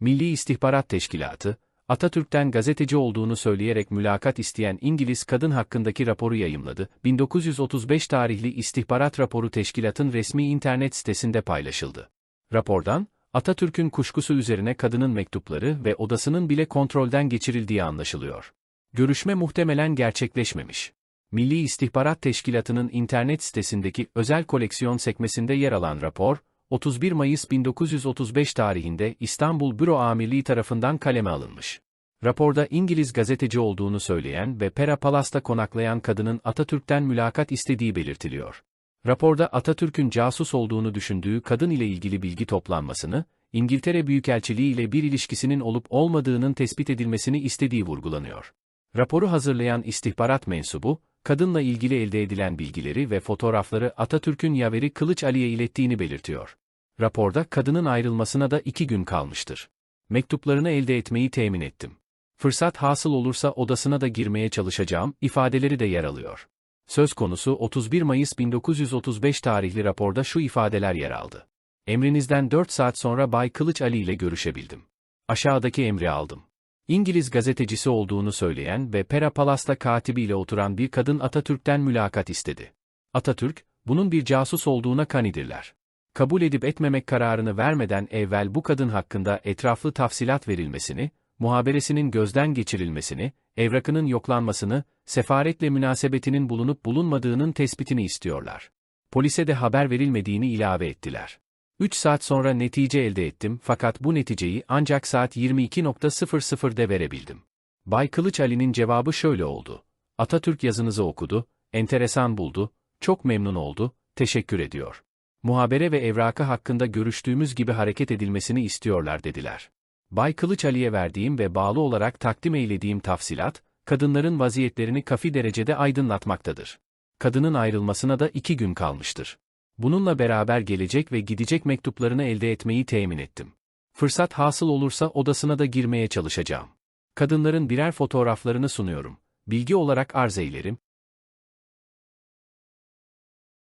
Milli İstihbarat Teşkilatı, Atatürk'ten gazeteci olduğunu söyleyerek mülakat isteyen İngiliz kadın hakkındaki raporu yayımladı. 1935 tarihli istihbarat raporu teşkilatın resmi internet sitesinde paylaşıldı. Rapordan, Atatürk'ün kuşkusu üzerine kadının mektupları ve odasının bile kontrolden geçirildiği anlaşılıyor. Görüşme muhtemelen gerçekleşmemiş. Milli İstihbarat Teşkilatı'nın internet sitesindeki özel koleksiyon sekmesinde yer alan rapor, 31 Mayıs 1935 tarihinde İstanbul Büro Amirliği tarafından kaleme alınmış. Raporda İngiliz gazeteci olduğunu söyleyen ve Pera Palas'ta konaklayan kadının Atatürk'ten mülakat istediği belirtiliyor. Raporda Atatürk'ün casus olduğunu düşündüğü kadın ile ilgili bilgi toplanmasını, İngiltere Büyükelçiliği ile bir ilişkisinin olup olmadığının tespit edilmesini istediği vurgulanıyor. Raporu hazırlayan istihbarat mensubu, kadınla ilgili elde edilen bilgileri ve fotoğrafları Atatürk'ün yaveri Kılıç Ali'ye ilettiğini belirtiyor. Raporda kadının ayrılmasına da iki gün kalmıştır. Mektuplarını elde etmeyi temin ettim. Fırsat hasıl olursa odasına da girmeye çalışacağım, ifadeleri de yer alıyor. Söz konusu 31 Mayıs 1935 tarihli raporda şu ifadeler yer aldı. Emrinizden 4 saat sonra Bay Kılıç Ali ile görüşebildim. Aşağıdaki emri aldım. İngiliz gazetecisi olduğunu söyleyen ve Pera Palas'ta katibiyle oturan bir kadın Atatürk'ten mülakat istedi. Atatürk, bunun bir casus olduğuna kanidirler. Kabul edip etmemek kararını vermeden evvel bu kadın hakkında etraflı tafsilat verilmesini, muhaberesinin gözden geçirilmesini, evrakının yoklanmasını, sefaretle münasebetinin bulunup bulunmadığının tespitini istiyorlar. Polise de haber verilmediğini ilave ettiler. 3 saat sonra netice elde ettim fakat bu neticeyi ancak saat 22.00'de verebildim. Bay Kılıç Ali'nin cevabı şöyle oldu. Atatürk yazınızı okudu, enteresan buldu, çok memnun oldu, teşekkür ediyor. Muhabere ve evrakı hakkında görüştüğümüz gibi hareket edilmesini istiyorlar dediler. Bay Kılıç Ali'ye verdiğim ve bağlı olarak takdim eylediğim tafsilat, kadınların vaziyetlerini kafi derecede aydınlatmaktadır. Kadının ayrılmasına da iki gün kalmıştır. Bununla beraber gelecek ve gidecek mektuplarını elde etmeyi temin ettim. Fırsat hasıl olursa odasına da girmeye çalışacağım. Kadınların birer fotoğraflarını sunuyorum. Bilgi olarak arz eylerim,